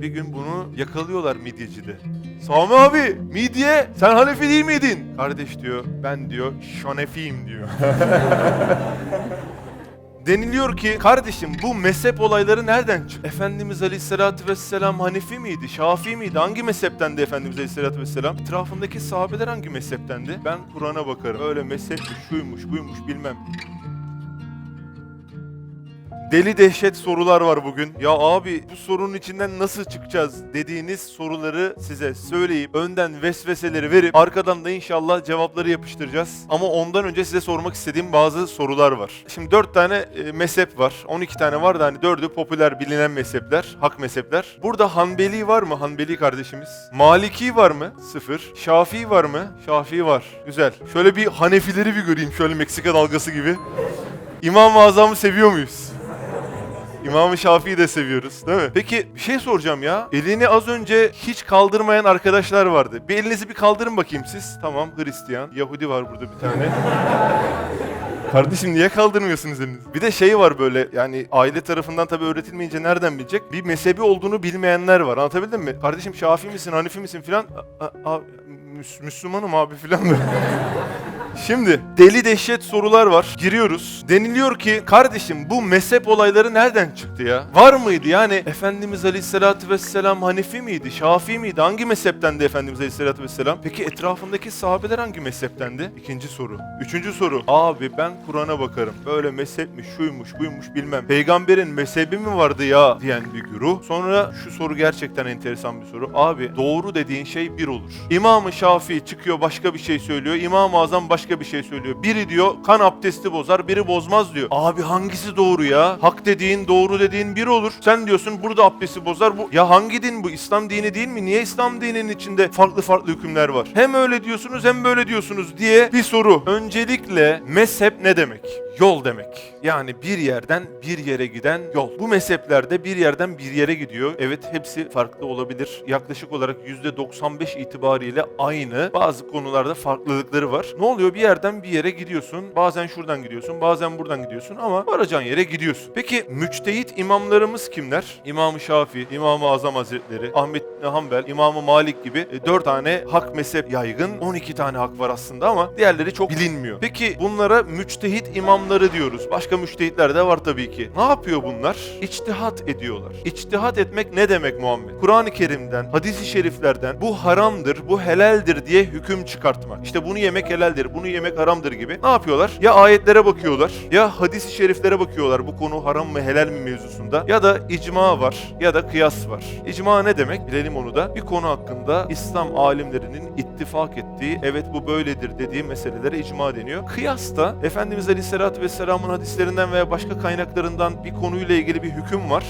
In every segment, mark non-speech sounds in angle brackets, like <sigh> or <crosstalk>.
Bir gün bunu yakalıyorlar midyecide. Sami abi midye sen Hanefi değil miydin? Kardeş diyor ben diyor Şanefiyim diyor. <laughs> Deniliyor ki kardeşim bu mezhep olayları nereden çıktı? Efendimiz Aleyhisselatü Vesselam Hanefi miydi? Şafii miydi? Hangi mezheptendi Efendimiz Aleyhisselatü Vesselam? Etrafındaki sahabeler hangi mezheptendi? Ben Kur'an'a bakarım. Öyle mezhepmiş, şuymuş, buymuş bilmem. Deli dehşet sorular var bugün. Ya abi bu sorunun içinden nasıl çıkacağız dediğiniz soruları size söyleyip önden vesveseleri verip arkadan da inşallah cevapları yapıştıracağız. Ama ondan önce size sormak istediğim bazı sorular var. Şimdi 4 tane e, mezhep var. 12 tane var da hani 4'ü popüler bilinen mezhepler, hak mezhepler. Burada Hanbeli var mı? Hanbeli kardeşimiz. Maliki var mı? Sıfır. Şafii var mı? Şafii var. Güzel. Şöyle bir Hanefileri bir göreyim. Şöyle Meksika dalgası gibi. İmam-ı Azam'ı seviyor muyuz? İmam-ı Şafii'yi de seviyoruz değil mi? Peki bir şey soracağım ya. Elini az önce hiç kaldırmayan arkadaşlar vardı. Bir elinizi bir kaldırın bakayım siz. Tamam Hristiyan. Yahudi var burada bir tane. Kardeşim niye kaldırmıyorsunuz elinizi? Bir de şey var böyle yani aile tarafından tabii öğretilmeyince nereden bilecek? Bir mezhebi olduğunu bilmeyenler var. Anlatabildim mi? Kardeşim Şafii misin, Hanifi misin filan? Müslümanım abi filan böyle. Şimdi deli dehşet sorular var. Giriyoruz. Deniliyor ki kardeşim bu mezhep olayları nereden çıktı ya? Var mıydı yani Efendimiz Aleyhisselatü Vesselam Hanefi miydi? Şafii miydi? Hangi mezheptendi Efendimiz Aleyhisselatü Vesselam? Peki etrafındaki sahabeler hangi mezheptendi? İkinci soru. Üçüncü soru. Abi ben Kur'an'a bakarım. Böyle mezhepmiş, şuymuş, buymuş bilmem. Peygamberin mezhebi mi vardı ya diyen bir güruh. Sonra şu soru gerçekten enteresan bir soru. Abi doğru dediğin şey bir olur. İmam-ı Şafii çıkıyor başka bir şey söylüyor. İmam-ı Azam başka bir şey söylüyor. Biri diyor kan abdesti bozar, biri bozmaz diyor. Abi hangisi doğru ya? Hak dediğin, doğru dediğin bir olur. Sen diyorsun burada abdesti bozar. Bu ya hangi din bu? İslam dini değil mi? Niye İslam dininin içinde farklı farklı hükümler var? Hem öyle diyorsunuz hem böyle diyorsunuz diye bir soru. Öncelikle mezhep ne demek? Yol demek. Yani bir yerden bir yere giden yol. Bu mezheplerde bir yerden bir yere gidiyor. Evet hepsi farklı olabilir. Yaklaşık olarak %95 itibariyle aynı. Bazı konularda farklılıkları var. Ne oluyor? Bir yerden bir yere gidiyorsun. Bazen şuradan gidiyorsun, bazen buradan gidiyorsun ama varacağın yere gidiyorsun. Peki müçtehit imamlarımız kimler? İmam-ı Şafii, İmam-ı Azam Hazretleri, Ahmet Hanbel, İmam-ı Malik gibi 4 tane hak mezhep yaygın. 12 tane hak var aslında ama diğerleri çok bilinmiyor. Peki bunlara müçtehit imamları diyoruz. Başka müçtehitler de var tabii ki. Ne yapıyor bunlar? İçtihat ediyorlar. İçtihat etmek ne demek Muhammed? Kur'an-ı Kerim'den, hadis-i şeriflerden bu haramdır, bu helaldir diye hüküm çıkartmak. İşte bunu yemek helaldir, bunu yemek haramdır gibi. Ne yapıyorlar? Ya ayetlere bakıyorlar, ya hadis-i şeriflere bakıyorlar bu konu haram mı helal mi mevzusunda. Ya da icma var, ya da kıyas var. İcma ne demek? Bilelim onu da. Bir konu hakkında İslam alimlerinin ittifak ettiği, evet bu böyledir dediği meselelere icma deniyor. Kıyas da Efendimiz Aleyhisselatü Vesselam'ın hadislerinden veya başka kaynaklarından bir konuyla ilgili bir hüküm var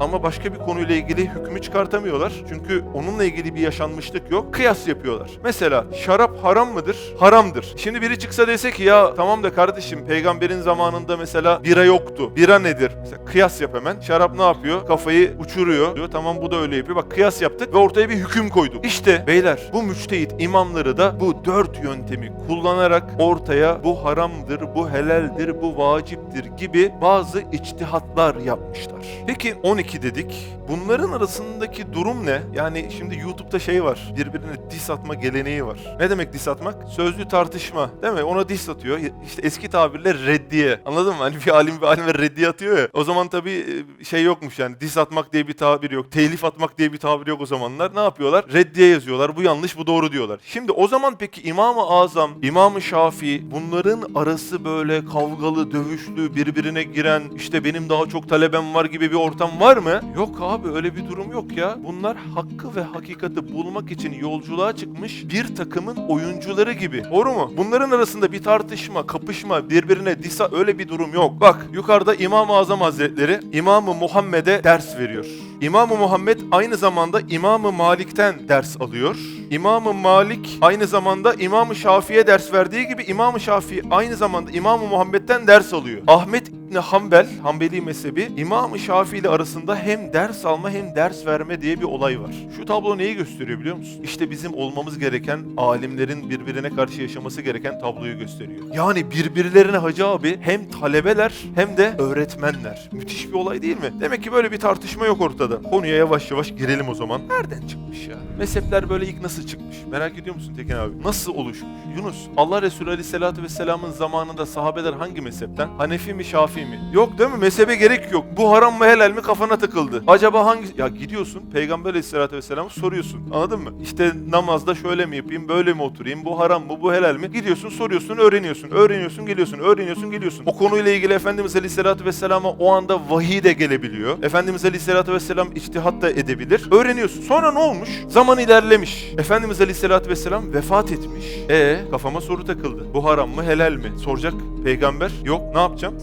ama başka bir konuyla ilgili hükmü çıkartamıyorlar. Çünkü onunla ilgili bir yaşanmışlık yok. Kıyas yapıyorlar. Mesela şarap haram mıdır? Haramdır. Şimdi biri çıksa dese ki ya tamam da kardeşim peygamberin zamanında mesela bira yoktu. Bira nedir? Mesela kıyas yap hemen. Şarap ne yapıyor? Kafayı uçuruyor. Diyor tamam bu da öyle yapıyor. Bak kıyas yaptık ve ortaya bir hüküm koyduk. İşte beyler bu müçtehit imamları da bu dört yöntemi kullanarak ortaya bu haramdır, bu helaldir, bu vaciptir gibi bazı içtihatlar yapmışlar. Peki 12 dedik. Bunların arasındaki durum ne? Yani şimdi YouTube'da şey var. Birbirine diss atma geleneği var. Ne demek diss atmak? Sözlü tartışma. Değil mi? Ona diss atıyor. İşte eski tabirle reddiye. Anladın mı? Hani bir alim bir alime reddiye atıyor ya. O zaman tabii e, şey yokmuş yani. Diss atmak diye bir tabir yok. Telif atmak diye bir tabir yok o zamanlar. Ne yapıyorlar? Reddiye yazıyorlar. Bu yanlış, bu doğru diyorlar. Şimdi o zaman peki İmam-ı Azam, İmam-ı Şafii bunların arası böyle kavgalı, dövüşlü, birbirine giren, işte benim daha çok talebem var gibi bir ortam var? Yok abi öyle bir durum yok ya. Bunlar hakkı ve hakikati bulmak için yolculuğa çıkmış bir takımın oyuncuları gibi. Doğru mu? Bunların arasında bir tartışma, kapışma, birbirine disa öyle bir durum yok. Bak yukarıda İmam-ı Azam Hazretleri İmam-ı Muhammed'e ders veriyor. İmam-ı Muhammed aynı zamanda İmam-ı Malik'ten ders alıyor. İmam-ı Malik aynı zamanda İmam-ı Şafii'ye ders verdiği gibi İmam-ı Şafii aynı zamanda İmam-ı Muhammed'den ders alıyor. Ahmet İbni Hanbel, Hanbeli mezhebi, İmam-ı Şafii ile arasında hem ders alma hem ders verme diye bir olay var. Şu tablo neyi gösteriyor biliyor musun? İşte bizim olmamız gereken, alimlerin birbirine karşı yaşaması gereken tabloyu gösteriyor. Yani birbirlerine hacı abi hem talebeler hem de öğretmenler. Müthiş bir olay değil mi? Demek ki böyle bir tartışma yok ortada. Konuya yavaş yavaş girelim o zaman. Nereden çıkmış ya? Mezhepler böyle ilk nasıl çıkmış? Merak ediyor musun Tekin abi? Nasıl oluşmuş? Yunus, Allah Resulü Aleyhisselatü Vesselam'ın zamanında sahabeler hangi mezhepten? Hanefi mi, Şafii mi? Yok değil mi? Mezhebe gerek yok. Bu haram mı helal mi kafana takıldı. Acaba hangi... Ya gidiyorsun Peygamber Aleyhisselatü Vesselam'ı soruyorsun. Anladın mı? İşte namazda şöyle mi yapayım, böyle mi oturayım, bu haram mı, bu helal mi? Gidiyorsun, soruyorsun, öğreniyorsun. Öğreniyorsun, geliyorsun, öğreniyorsun, geliyorsun. O konuyla ilgili Efendimiz Aleyhisselatü Vesselam'a o anda vahiy de gelebiliyor. Efendimiz Aleyhisselatü Vesselam içtihat da edebilir. Öğreniyorsun. Sonra ne olmuş? Zaman ilerlemiş. Efendimiz Aleyhisselatü Vesselam vefat etmiş. E kafama soru takıldı. Bu haram mı, helal mi? Soracak peygamber. Yok, ne yapacağım?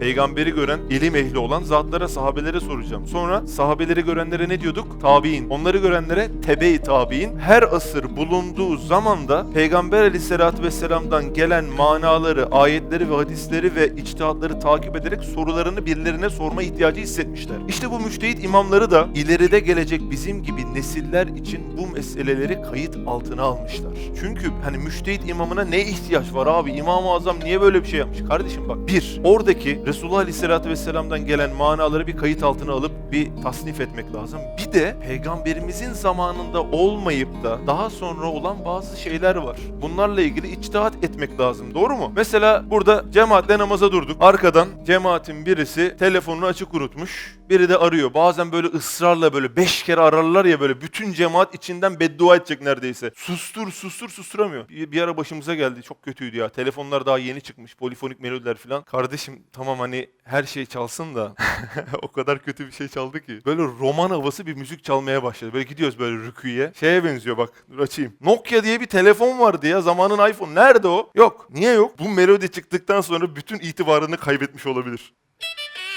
Peygamberi gören, ilim ehli olan zatlara, sahabelere soracağım. Sonra sahabeleri görenlere ne diyorduk? Tabi'in. Onları görenlere tebe-i tabi'in. Her asır bulunduğu zamanda Peygamber aleyhissalatü vesselam'dan gelen manaları, ayetleri ve hadisleri ve içtihatları takip ederek sorularını birilerine sorma ihtiyacı hissetmişler. İşte bu müştehit imamları da ileride gelecek bizim gibi nesiller için bu meseleleri kayıt altına almışlar. Çünkü hani müştehit imamına ne ihtiyaç var abi? İmam-ı Azam niye böyle bir şey yapmış? Kardeşim bak bir, oradaki Resulullah Aleyhisselatü Vesselam'dan gelen manaları bir kayıt altına alıp bir tasnif etmek lazım. Bir de peygamberimizin zamanında olmayıp da daha sonra olan bazı şeyler var. Bunlarla ilgili içtihat etmek lazım. Doğru mu? Mesela burada cemaatle namaza durduk. Arkadan cemaatin birisi telefonunu açık unutmuş. Biri de arıyor. Bazen böyle ısrarla böyle beş kere ararlar ya böyle bütün cemaat içinden beddua edecek neredeyse. Sustur sustur susturamıyor. Bir, bir ara başımıza geldi. Çok kötüydü ya. Telefonlar daha yeni çıkmış. Polifonik melodiler falan. Kardeşim tamam hani her şey çalsın da <laughs> o kadar kötü bir şey çaldı ki. Böyle roman havası bir müzik çalmaya başladı. Böyle gidiyoruz böyle rüküye. Şeye benziyor bak. Dur açayım. Nokia diye bir telefon vardı ya. Zamanın iPhone. Nerede o? Yok. Niye yok? Bu melodi çıktıktan sonra bütün itibarını kaybetmiş olabilir.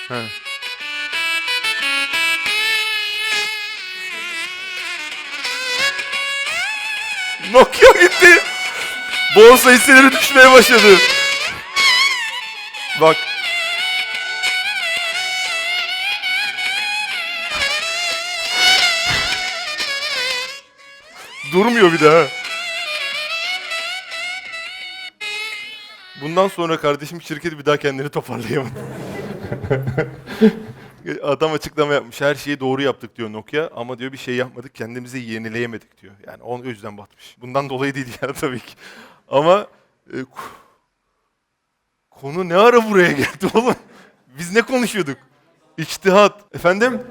He. Nokia gitti. Borsa hisseleri düşmeye başladı. Bak. Durmuyor bir daha. Bundan sonra kardeşim şirketi bir daha kendini toparlayamadı. <laughs> Adam açıklama yapmış. Her şeyi doğru yaptık diyor Nokia ama diyor bir şey yapmadık kendimizi yenileyemedik diyor. Yani onun yüzden batmış. Bundan dolayı değil yani <laughs> tabii ki. Ama e, konu ne ara buraya geldi oğlum? Biz ne konuşuyorduk? İçtihat. Efendim?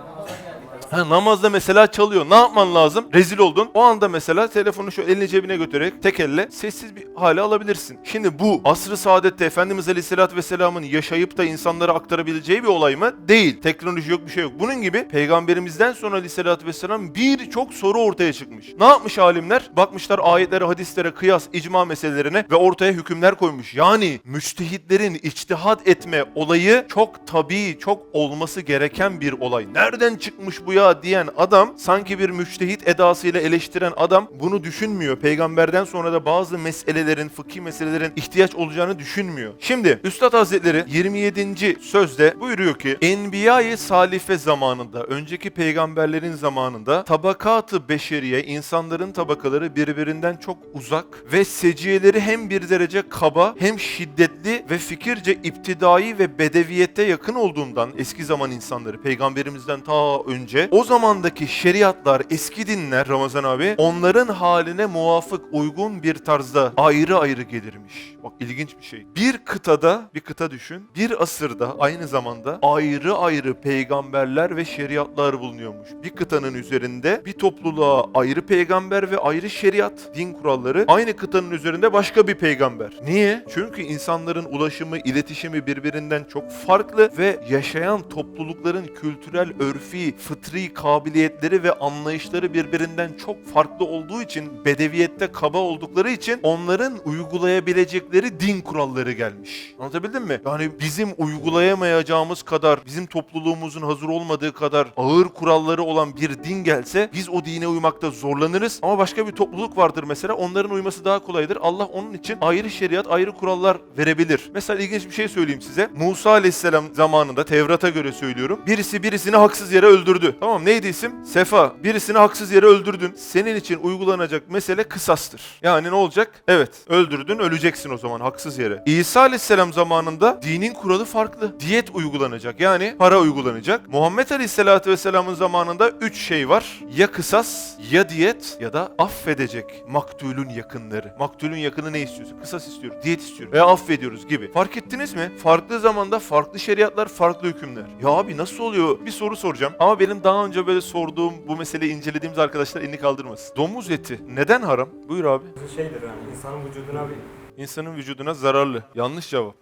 Ha, namazda mesela çalıyor. Ne yapman lazım? Rezil oldun. O anda mesela telefonu şu elini cebine götürerek tek elle sessiz bir hale alabilirsin. Şimdi bu asr-ı saadette Efendimiz Aleyhisselatü Vesselam'ın yaşayıp da insanlara aktarabileceği bir olay mı? Değil. Teknoloji yok bir şey yok. Bunun gibi peygamberimizden sonra Aleyhisselatü Vesselam birçok soru ortaya çıkmış. Ne yapmış alimler? Bakmışlar ayetlere, hadislere, kıyas, icma meselelerine ve ortaya hükümler koymuş. Yani müçtehitlerin içtihat etme olayı çok tabii, çok olması gereken bir olay. Nereden çıkmış bu ya diyen adam sanki bir müçtehit edasıyla eleştiren adam bunu düşünmüyor. Peygamberden sonra da bazı meselelerin, fıkhi meselelerin ihtiyaç olacağını düşünmüyor. Şimdi Üstad Hazretleri 27. sözde buyuruyor ki Enbiya-i Salife zamanında, önceki peygamberlerin zamanında tabakatı beşeriye, insanların tabakaları birbirinden çok uzak ve seciyeleri hem bir derece kaba hem şiddetli ve fikirce iptidai ve bedeviyete yakın olduğundan eski zaman insanları peygamberimizden ta önce o zamandaki şeriatlar, eski dinler Ramazan abi onların haline muvafık uygun bir tarzda ayrı ayrı gelirmiş. Bak ilginç bir şey. Bir kıtada, bir kıta düşün, bir asırda aynı zamanda ayrı ayrı peygamberler ve şeriatlar bulunuyormuş. Bir kıtanın üzerinde bir topluluğa ayrı peygamber ve ayrı şeriat, din kuralları, aynı kıtanın üzerinde başka bir peygamber. Niye? Çünkü insanların ulaşımı, iletişimi birbirinden çok farklı ve yaşayan toplulukların kültürel, örfi, fıtri fıtri kabiliyetleri ve anlayışları birbirinden çok farklı olduğu için, bedeviyette kaba oldukları için onların uygulayabilecekleri din kuralları gelmiş. Anlatabildim mi? Yani bizim uygulayamayacağımız kadar, bizim topluluğumuzun hazır olmadığı kadar ağır kuralları olan bir din gelse biz o dine uymakta zorlanırız. Ama başka bir topluluk vardır mesela onların uyması daha kolaydır. Allah onun için ayrı şeriat, ayrı kurallar verebilir. Mesela ilginç bir şey söyleyeyim size. Musa aleyhisselam zamanında Tevrat'a göre söylüyorum. Birisi birisini haksız yere öldürdü. Tamam neydi isim? Sefa. Birisini haksız yere öldürdün. Senin için uygulanacak mesele kısastır. Yani ne olacak? Evet öldürdün öleceksin o zaman haksız yere. İsa aleyhisselam zamanında dinin kuralı farklı. Diyet uygulanacak yani para uygulanacak. Muhammed aleyhisselatü vesselamın zamanında üç şey var. Ya kısas, ya diyet ya da affedecek maktulün yakınları. Maktulün yakını ne istiyorsa? Kısas istiyor, diyet istiyor veya affediyoruz gibi. Fark ettiniz mi? Farklı zamanda farklı şeriatlar, farklı hükümler. Ya abi nasıl oluyor? Bir soru soracağım. Ama benim daha önce böyle sorduğum, bu meseleyi incelediğimiz arkadaşlar elini kaldırmasın. Domuz eti neden haram? Buyur abi. Bu şeydir yani insanın vücuduna bir İnsanın vücuduna zararlı. Yanlış cevap.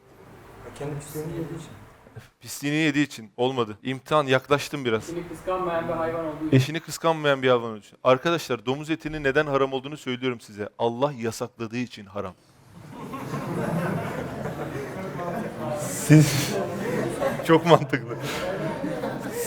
kendi pisliğini yediği için. Pisliğini yediği için olmadı. İmtihan yaklaştım biraz. Seni kıskanmayan bir hayvan olduğu için. Eşini kıskanmayan bir hayvan için. Arkadaşlar domuz etinin neden haram olduğunu söylüyorum size. Allah yasakladığı için haram. Siz... Çok mantıklı.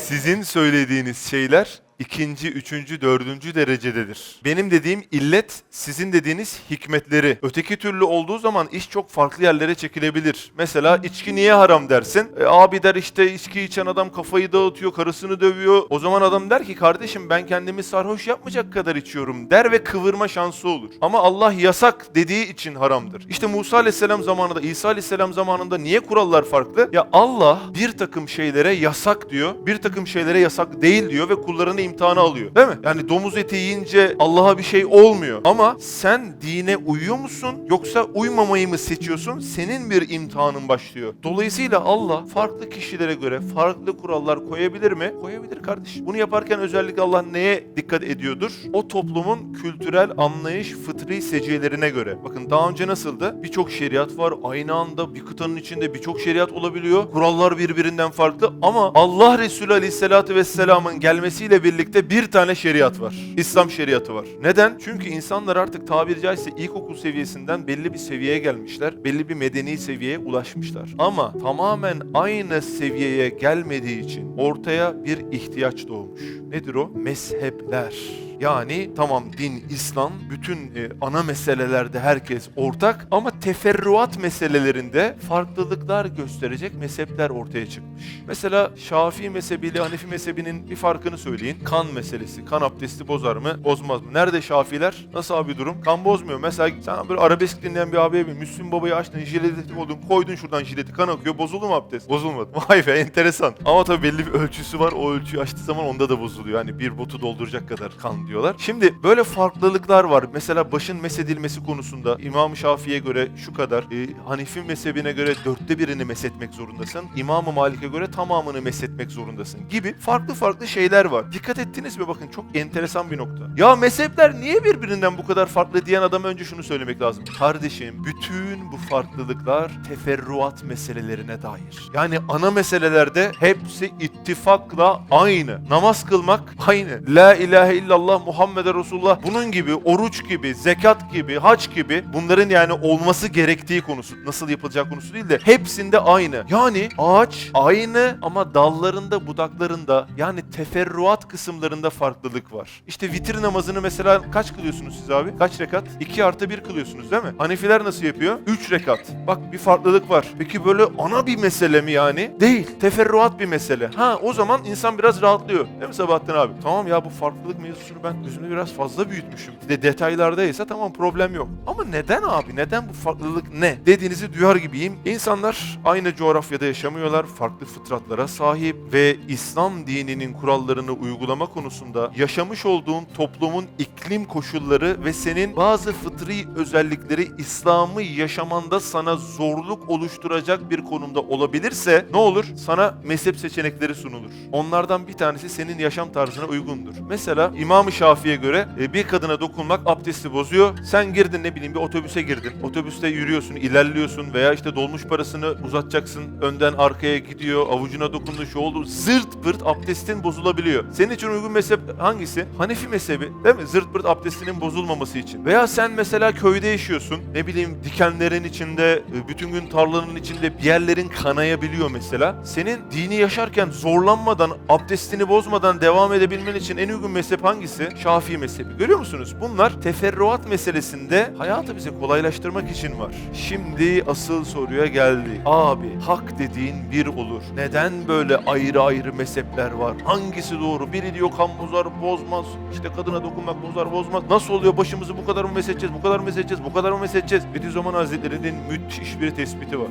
Sizin söylediğiniz şeyler ikinci, üçüncü, dördüncü derecededir. Benim dediğim illet, sizin dediğiniz hikmetleri. Öteki türlü olduğu zaman iş çok farklı yerlere çekilebilir. Mesela içki niye haram dersin? E, abi der işte içki içen adam kafayı dağıtıyor, karısını dövüyor. O zaman adam der ki kardeşim ben kendimi sarhoş yapmayacak kadar içiyorum der ve kıvırma şansı olur. Ama Allah yasak dediği için haramdır. İşte Musa aleyhisselam zamanında, İsa aleyhisselam zamanında niye kurallar farklı? Ya Allah bir takım şeylere yasak diyor, bir takım şeylere yasak değil diyor ve kullarını imtihana alıyor. Değil mi? Yani domuz eti yiyince Allah'a bir şey olmuyor. Ama sen dine uyuyor musun yoksa uymamayı mı seçiyorsun? Senin bir imtihanın başlıyor. Dolayısıyla Allah farklı kişilere göre farklı kurallar koyabilir mi? Koyabilir kardeşim. Bunu yaparken özellikle Allah neye dikkat ediyordur? O toplumun kültürel anlayış, fıtri seciyelerine göre. Bakın daha önce nasıldı? Birçok şeriat var. Aynı anda bir kıtanın içinde birçok şeriat olabiliyor. Kurallar birbirinden farklı ama Allah Resulü Aleyhisselatü Vesselam'ın gelmesiyle birlikte bir tane şeriat var. İslam şeriatı var. Neden? Çünkü insanlar artık tabiri caizse ilkokul seviyesinden belli bir seviyeye gelmişler. Belli bir medeni seviyeye ulaşmışlar. Ama tamamen aynı seviyeye gelmediği için ortaya bir ihtiyaç doğmuş. Nedir o? Mezhepler. Yani tamam din, İslam, bütün e, ana meselelerde herkes ortak ama teferruat meselelerinde farklılıklar gösterecek mezhepler ortaya çıkmış. Mesela Şafii mezhebiyle Hanefi mezhebinin bir farkını söyleyin. Kan meselesi. Kan abdesti bozar mı? Bozmaz mı? Nerede Şafiler? Nasıl abi durum? Kan bozmuyor. Mesela sen böyle arabesk dinleyen bir abiye bir Müslüm babayı açtın, jileti oldun, koydun şuradan jileti, kan akıyor. Bozuldu mu abdest? Bozulmadı. <laughs> Vay be enteresan. Ama tabii belli bir ölçüsü var. O ölçüyü aştığı zaman onda da bozuluyor. Yani bir botu dolduracak kadar kan diyorlar. Şimdi böyle farklılıklar var. Mesela başın mesedilmesi konusunda İmam-ı Şafii'ye göre şu kadar, e, Hanefi mezhebine göre dörtte birini mesetmek zorundasın. İmam-ı Malik'e göre tamamını mesetmek zorundasın gibi farklı farklı şeyler var. Dikkat ettiniz mi bakın çok enteresan bir nokta. Ya mezhepler niye birbirinden bu kadar farklı diyen adama önce şunu söylemek lazım. Kardeşim bütün bu farklılıklar teferruat meselelerine dair. Yani ana meselelerde hepsi ittifakla aynı. Namaz kılmak aynı. La ilahe illallah Muhammeden Resulullah bunun gibi oruç gibi, zekat gibi, hac gibi bunların yani olması gerektiği konusu. Nasıl yapılacağı konusu değil de hepsinde aynı. Yani ağaç aynı ama dallarında, budaklarında yani teferruat kısımlarında farklılık var. İşte vitir namazını mesela kaç kılıyorsunuz siz abi? Kaç rekat? 2 artı 1 kılıyorsunuz değil mi? Hanefiler nasıl yapıyor? 3 rekat. Bak bir farklılık var. Peki böyle ana bir mesele mi yani? Değil. Teferruat bir mesele. Ha o zaman insan biraz rahatlıyor. Değil mi Sabahattin abi? Tamam ya bu farklılık mevzusunu ben gözümde biraz fazla büyütmüşüm. Bir de detaylardaysa tamam problem yok. Ama neden abi? Neden bu farklılık ne? Dediğinizi duyar gibiyim. İnsanlar aynı coğrafyada yaşamıyorlar. Farklı fıtratlara sahip ve İslam dininin kurallarını uygulama konusunda yaşamış olduğun toplumun iklim koşulları ve senin bazı fıtri özellikleri İslam'ı yaşamanda sana zorluk oluşturacak bir konumda olabilirse ne olur? Sana mezhep seçenekleri sunulur. Onlardan bir tanesi senin yaşam tarzına uygundur. Mesela İmam-ı Şafii'ye göre e, bir kadına dokunmak abdesti bozuyor. Sen girdin ne bileyim bir otobüse girdin. Otobüste yürüyorsun, ilerliyorsun veya işte dolmuş parasını uzatacaksın. Önden arkaya gidiyor, avucuna dokundu, şu oldu. Zırt pırt abdestin bozulabiliyor. Senin için uygun mezhep hangisi? Hanefi mezhebi değil mi? Zırt pırt abdestinin bozulmaması için. Veya sen mesela köyde yaşıyorsun. Ne bileyim dikenlerin içinde, e, bütün gün tarlanın içinde bir yerlerin kanayabiliyor mesela. Senin dini yaşarken zorlanmadan, abdestini bozmadan devam edebilmen için en uygun mezhep hangisi? Şafii mezhebi. Görüyor musunuz? Bunlar teferruat meselesinde hayatı bize kolaylaştırmak için var. Şimdi asıl soruya geldi. Abi hak dediğin bir olur. Neden böyle ayrı ayrı mezhepler var? Hangisi doğru? Biri diyor kan bozar bozmaz. İşte kadına dokunmak bozar bozmaz. Nasıl oluyor? Başımızı bu kadar mı mesedeceğiz? Bu kadar mı mesedeceğiz? Bu kadar mı mesedeceğiz? Bediüzzaman Hazretleri'nin müthiş bir tespiti var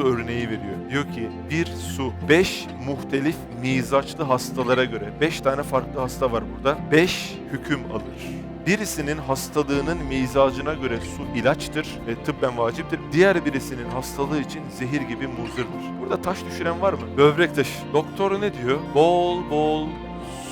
su örneği veriyor. Diyor ki bir su 5 muhtelif mizaçlı hastalara göre 5 tane farklı hasta var burada. 5 hüküm alır. Birisinin hastalığının mizacına göre su ilaçtır ve tıbben vaciptir. Diğer birisinin hastalığı için zehir gibi muzırdır. Burada taş düşüren var mı? Böbrek taşı. Doktor ne diyor? Bol bol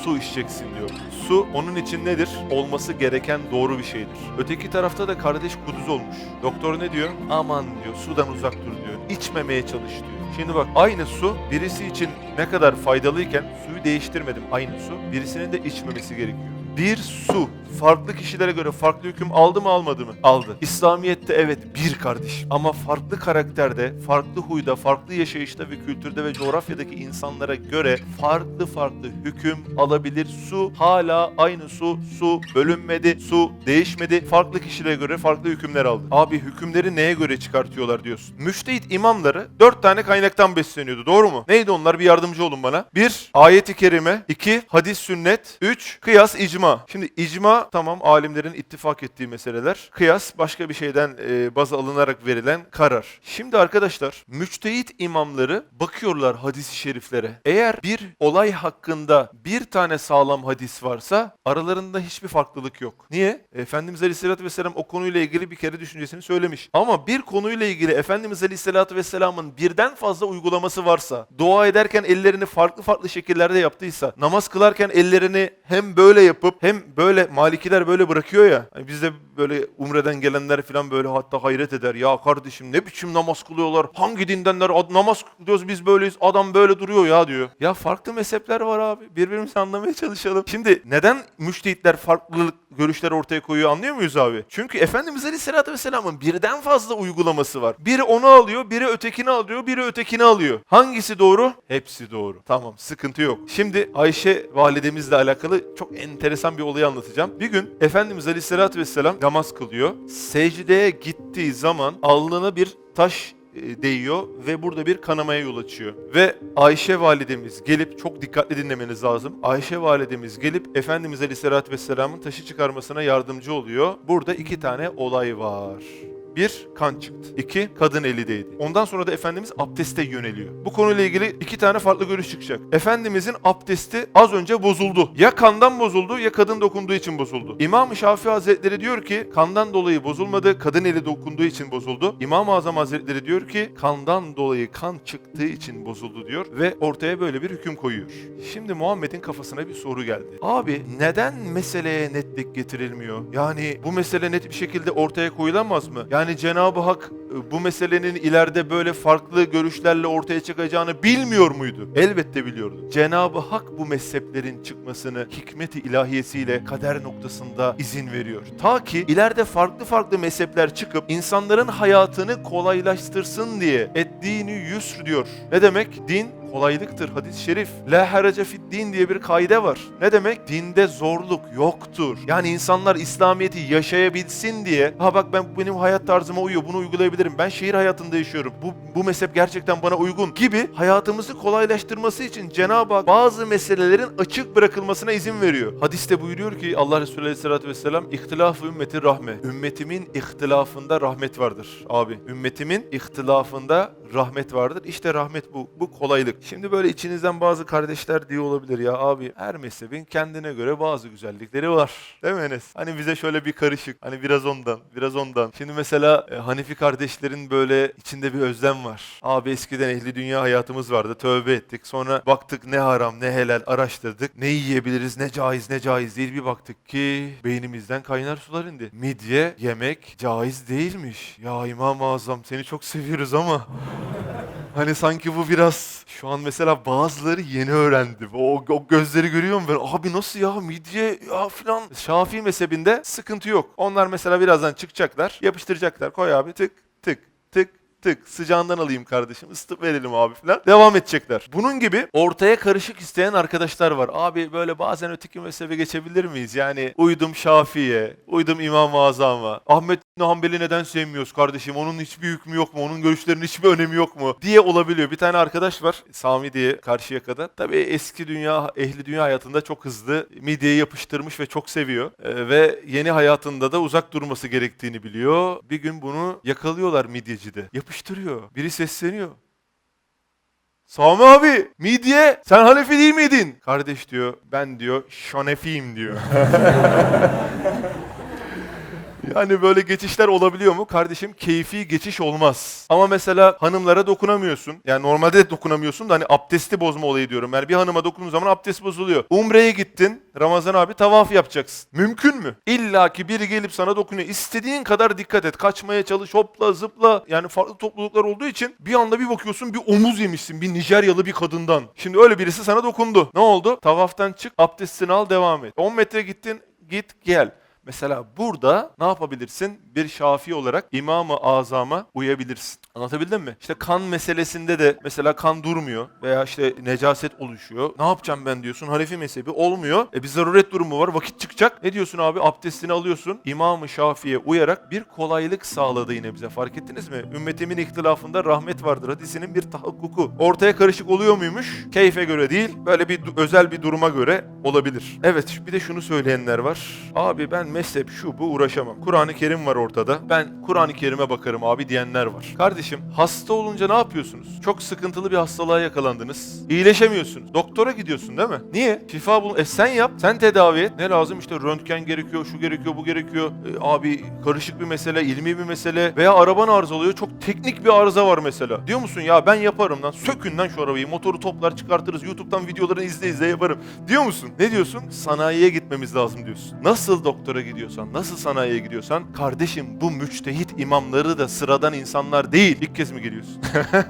su içeceksin diyor. Su onun için nedir? Olması gereken doğru bir şeydir. Öteki tarafta da kardeş kuduz olmuş. Doktor ne diyor? Aman diyor sudan uzak dur diyor. İçmemeye çalış diyor. Şimdi bak aynı su birisi için ne kadar faydalıyken suyu değiştirmedim aynı su. Birisinin de içmemesi gerekiyor. Bir su farklı kişilere göre farklı hüküm aldı mı almadı mı? Aldı. İslamiyet'te evet bir kardeş ama farklı karakterde, farklı huyda, farklı yaşayışta ve kültürde ve coğrafyadaki insanlara göre farklı farklı hüküm alabilir. Su hala aynı su, su bölünmedi, su değişmedi. Farklı kişilere göre farklı hükümler aldı. Abi hükümleri neye göre çıkartıyorlar diyorsun. Müştehit imamları dört tane kaynaktan besleniyordu doğru mu? Neydi onlar bir yardımcı olun bana. Bir, ayeti kerime. iki hadis sünnet. Üç, kıyas icma. Şimdi icma tamam alimlerin ittifak ettiği meseleler. Kıyas başka bir şeyden e, baz alınarak verilen karar. Şimdi arkadaşlar müçtehit imamları bakıyorlar hadis-i şeriflere. Eğer bir olay hakkında bir tane sağlam hadis varsa aralarında hiçbir farklılık yok. Niye? Efendimiz Aleyhisselatü Vesselam o konuyla ilgili bir kere düşüncesini söylemiş. Ama bir konuyla ilgili Efendimiz Aleyhisselatü Vesselam'ın birden fazla uygulaması varsa, dua ederken ellerini farklı farklı şekillerde yaptıysa, namaz kılarken ellerini hem böyle yapıp hem böyle Malikiler böyle bırakıyor ya. Hani bizde böyle umreden gelenler falan böyle hatta hayret eder. Ya kardeşim ne biçim namaz kılıyorlar? Hangi dindenler namaz kılıyoruz biz böyleyiz. Adam böyle duruyor ya diyor. Ya farklı mezhepler var abi. Birbirimizi anlamaya çalışalım. Şimdi neden müştehitler farklılık görüşler ortaya koyuyor anlıyor muyuz abi? Çünkü Efendimiz Aleyhisselatü Vesselam'ın birden fazla uygulaması var. Biri onu alıyor, biri ötekini alıyor, biri ötekini alıyor. Hangisi doğru? Hepsi doğru. Tamam, sıkıntı yok. Şimdi Ayşe validemizle alakalı çok enteresan bir olayı anlatacağım. Bir gün Efendimiz Aleyhisselatü Vesselam namaz kılıyor. Secdeye gittiği zaman alnına bir taş e, değiyor ve burada bir kanamaya yol açıyor. Ve Ayşe validemiz gelip çok dikkatli dinlemeniz lazım. Ayşe validemiz gelip Efendimiz Aleyhisselatü Vesselam'ın taşı çıkarmasına yardımcı oluyor. Burada iki tane olay var. Bir, kan çıktı. İki, kadın eli değdi. Ondan sonra da Efendimiz abdeste yöneliyor. Bu konuyla ilgili iki tane farklı görüş çıkacak. Efendimizin abdesti az önce bozuldu. Ya kandan bozuldu ya kadın dokunduğu için bozuldu. İmam-ı Şafii Hazretleri diyor ki kandan dolayı bozulmadı, kadın eli dokunduğu için bozuldu. İmam-ı Azam Hazretleri diyor ki kandan dolayı kan çıktığı için bozuldu diyor ve ortaya böyle bir hüküm koyuyor. Şimdi Muhammed'in kafasına bir soru geldi. Abi neden meseleye netlik getirilmiyor? Yani bu mesele net bir şekilde ortaya koyulamaz mı? Yani Cenab-ı Hak e, bu meselenin ileride böyle farklı görüşlerle ortaya çıkacağını bilmiyor muydu? Elbette biliyordu. Cenab-ı Hak bu mezheplerin çıkmasını hikmeti ilahiyesiyle kader noktasında izin veriyor. Ta ki ileride farklı farklı mezhepler çıkıp insanların hayatını kolaylaştırsın diye ettiğini yusr diyor. Ne demek? Din kolaylıktır. Hadis-i şerif. La harace fid din diye bir kaide var. Ne demek? Dinde zorluk yoktur. Yani insanlar İslamiyet'i yaşayabilsin diye ha bak ben benim hayat tarzıma uyuyor bunu uygulayabilirim. Ben şehir hayatında yaşıyorum. Bu, bu mezhep gerçekten bana uygun gibi hayatımızı kolaylaştırması için Cenab-ı Hak bazı meselelerin açık bırakılmasına izin veriyor. Hadiste buyuruyor ki Allah Resulü Aleyhisselatü Vesselam ihtilaf ümmeti rahme. Ümmetimin ihtilafında rahmet vardır abi. Ümmetimin ihtilafında rahmet vardır. İşte rahmet bu. Bu kolaylık. Şimdi böyle içinizden bazı kardeşler diyor olabilir ya abi her mezhebin kendine göre bazı güzellikleri var. Değil mi Enes? Hani bize şöyle bir karışık. Hani biraz ondan, biraz ondan. Şimdi mesela e, Hanifi kardeşlerin böyle içinde bir özlem var. Abi eskiden ehli dünya hayatımız vardı. Tövbe ettik. Sonra baktık ne haram ne helal araştırdık. Ne yiyebiliriz ne caiz ne caiz değil. Bir baktık ki beynimizden kaynar sular indi. Midye yemek caiz değilmiş. Ya İmam-ı Azam seni çok seviyoruz ama Hani sanki bu biraz şu an mesela bazıları yeni öğrendi. O, o gözleri görüyorum ben. Abi nasıl ya midye ya filan. Şafii mezhebinde sıkıntı yok. Onlar mesela birazdan çıkacaklar. Yapıştıracaklar. Koy abi tık tık tık tık sıcağından alayım kardeşim ısıtıp verelim abi falan. Devam edecekler. Bunun gibi ortaya karışık isteyen arkadaşlar var. Abi böyle bazen öteki mezhebe geçebilir miyiz? Yani uydum Şafii'ye, uydum İmam-ı Azam'a. Ahmet Hanbel'i neden sevmiyoruz kardeşim? Onun hiçbir hükmü yok mu? Onun görüşlerinin hiçbir önemi yok mu? Diye olabiliyor. Bir tane arkadaş var Sami diye karşıya kadar. Tabii eski dünya, ehli dünya hayatında çok hızlı midyeyi yapıştırmış ve çok seviyor. Ee, ve yeni hayatında da uzak durması gerektiğini biliyor. Bir gün bunu yakalıyorlar midyecide. Yapıştırıyor. Biri sesleniyor. Sami abi midye sen Hanefi değil miydin? Kardeş diyor ben diyor Şanefiyim diyor. <laughs> Yani böyle geçişler olabiliyor mu? Kardeşim keyfi geçiş olmaz. Ama mesela hanımlara dokunamıyorsun. Yani normalde de dokunamıyorsun da hani abdesti bozma olayı diyorum. Yani bir hanıma dokunduğun zaman abdest bozuluyor. Umre'ye gittin. Ramazan abi tavaf yapacaksın. Mümkün mü? İlla ki biri gelip sana dokunuyor. İstediğin kadar dikkat et. Kaçmaya çalış, hopla, zıpla. Yani farklı topluluklar olduğu için bir anda bir bakıyorsun bir omuz yemişsin. Bir Nijeryalı bir kadından. Şimdi öyle birisi sana dokundu. Ne oldu? Tavaftan çık, abdestini al, devam et. 10 metre gittin, git gel. Mesela burada ne yapabilirsin? Bir şafi olarak İmam-ı Azam'a uyabilirsin. Anlatabildim mi? İşte kan meselesinde de mesela kan durmuyor veya işte necaset oluşuyor. Ne yapacağım ben diyorsun? Hanefi mezhebi olmuyor. E bir zaruret durumu var. Vakit çıkacak. Ne diyorsun abi? Abdestini alıyorsun. İmam-ı Şafii'ye uyarak bir kolaylık sağladı yine bize. Fark ettiniz mi? Ümmetimin ihtilafında rahmet vardır. Hadisinin bir tahakkuku. Ortaya karışık oluyor muymuş? Keyfe göre değil. Böyle bir özel bir duruma göre olabilir. Evet bir de şunu söyleyenler var. Abi ben mezhep şu bu uğraşamam. Kur'an-ı Kerim var ortada. Ben Kur'an-ı Kerim'e bakarım abi diyenler var. Kardeşim hasta olunca ne yapıyorsunuz? Çok sıkıntılı bir hastalığa yakalandınız. İyileşemiyorsunuz. Doktora gidiyorsun değil mi? Niye? Şifa bul. E sen yap. Sen tedavi et. Ne lazım? İşte röntgen gerekiyor, şu gerekiyor, bu gerekiyor. E, abi karışık bir mesele, ilmi bir mesele veya araban arızalıyor. Çok teknik bir arıza var mesela. Diyor musun ya ben yaparım lan. Sökün lan şu arabayı. Motoru toplar çıkartırız. YouTube'dan videolarını izle izle yaparım. Diyor musun? Ne diyorsun? Sanayiye gitmemiz lazım diyorsun. Nasıl doktora gidiyorsan, nasıl sanayiye gidiyorsan kardeşim bu müçtehit imamları da sıradan insanlar değil. İlk kez mi geliyorsun?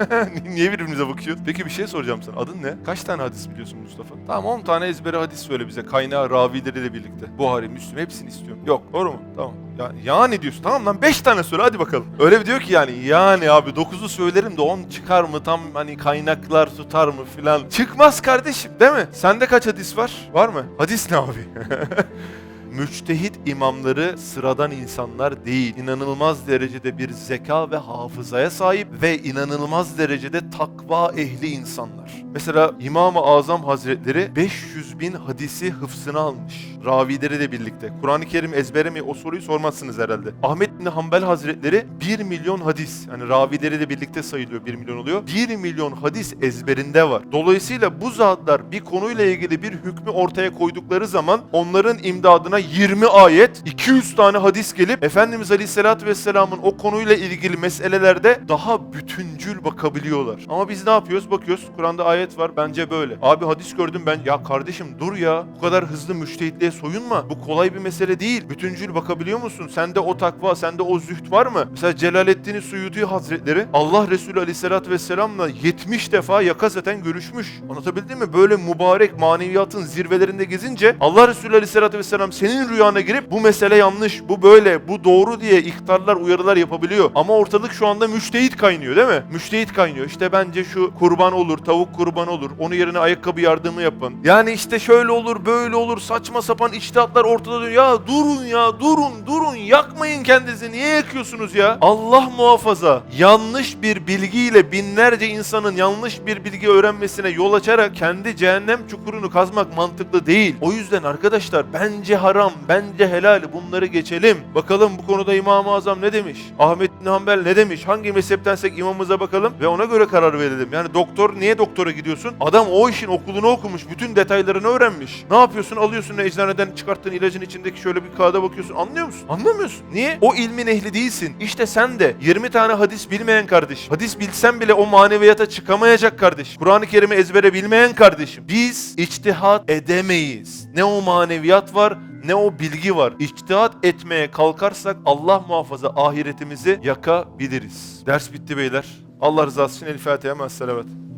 <laughs> Niye birbirimize bakıyoruz? Peki bir şey soracağım sana. Adın ne? Kaç tane hadis biliyorsun Mustafa? Tamam 10 tane ezbere hadis söyle bize. Kaynağı ravileriyle birlikte. Buhari, Müslüm hepsini istiyorum. Yok doğru mu? Tamam. Ya, yani diyorsun. Tamam lan 5 tane söyle hadi bakalım. Öyle bir diyor ki yani yani abi 9'u söylerim de 10 çıkar mı? Tam hani kaynaklar tutar mı filan. Çıkmaz kardeşim değil mi? Sende kaç hadis var? Var mı? Hadis ne abi? <laughs> Müçtehit imamları sıradan insanlar değil. İnanılmaz derecede bir zeka ve hafızaya sahip ve inanılmaz derecede takva ehli insanlar. Mesela İmam-ı Azam Hazretleri 500 bin hadisi hıfzına almış. Ravileri de birlikte. Kur'an-ı Kerim ezbere mi o soruyu sormazsınız herhalde. Ahmet bin Hanbel Hazretleri 1 milyon hadis. Yani ravileri de birlikte sayılıyor 1 milyon oluyor. 1 milyon hadis ezberinde var. Dolayısıyla bu zatlar bir konuyla ilgili bir hükmü ortaya koydukları zaman onların imdadına 20 ayet, 200 tane hadis gelip Efendimiz Aleyhisselatü Vesselam'ın o konuyla ilgili meselelerde daha bütüncül bakabiliyorlar. Ama biz ne yapıyoruz? Bakıyoruz Kur'an'da ayet var bence böyle. Abi hadis gördüm ben. Ya kardeşim dur ya. Bu kadar hızlı müştehitliğe soyunma. Bu kolay bir mesele değil. Bütüncül bakabiliyor musun? Sende o takva, sende o züht var mı? Mesela Celaleddin Suyuti Hazretleri Allah Resulü Aleyhisselatü Vesselam'la 70 defa yakazeten görüşmüş. Anlatabildim mi? Böyle mübarek maneviyatın zirvelerinde gezince Allah Resulü Aleyhisselatü Vesselam senin rüyana girip bu mesele yanlış, bu böyle, bu doğru diye ihtarlar, uyarılar yapabiliyor. Ama ortalık şu anda müştehit kaynıyor değil mi? Müştehit kaynıyor. İşte bence şu kurban olur, tavuk kurban olur. Onun yerine ayakkabı yardımı yapın. Yani işte şöyle olur, böyle olur, saçma sapan içtihatlar ortada dönüyor. Ya durun ya durun durun yakmayın kendinizi niye yakıyorsunuz ya? Allah muhafaza yanlış bir bilgiyle binlerce insanın yanlış bir bilgi öğrenmesine yol açarak kendi cehennem çukurunu kazmak mantıklı değil. O yüzden arkadaşlar bence haram, bence helal bunları geçelim. Bakalım bu konuda İmam-ı Azam ne demiş? Ahmet bin Hanbel ne demiş? Hangi mezheptensek imamımıza bakalım ve ona göre karar verelim. Yani doktor niye doktora gidiyorsun? Adam o işin okulunu okumuş, bütün detaylarını öğrenmiş. Ne yapıyorsun? Alıyorsun eczaneden çıkarttığın ilacın içindeki şöyle bir kağıda bakıyorsun. Anlıyor musun? Anlamıyorsun. Niye? O ilmin ehli değilsin. İşte sen de 20 tane hadis bilmeyen kardeş. Hadis bilsen bile o maneviyata çıkamayacak kardeş. Kur'an-ı Kerim'i ezbere bilmeyen kardeşim. Biz içtihat edemeyiz. Ne o maneviyat var ne o bilgi var. İçtihat etmeye kalkarsak Allah muhafaza ahiretimizi yakabiliriz. Ders bitti beyler. Allah rızası için El Fatiha. Selamet.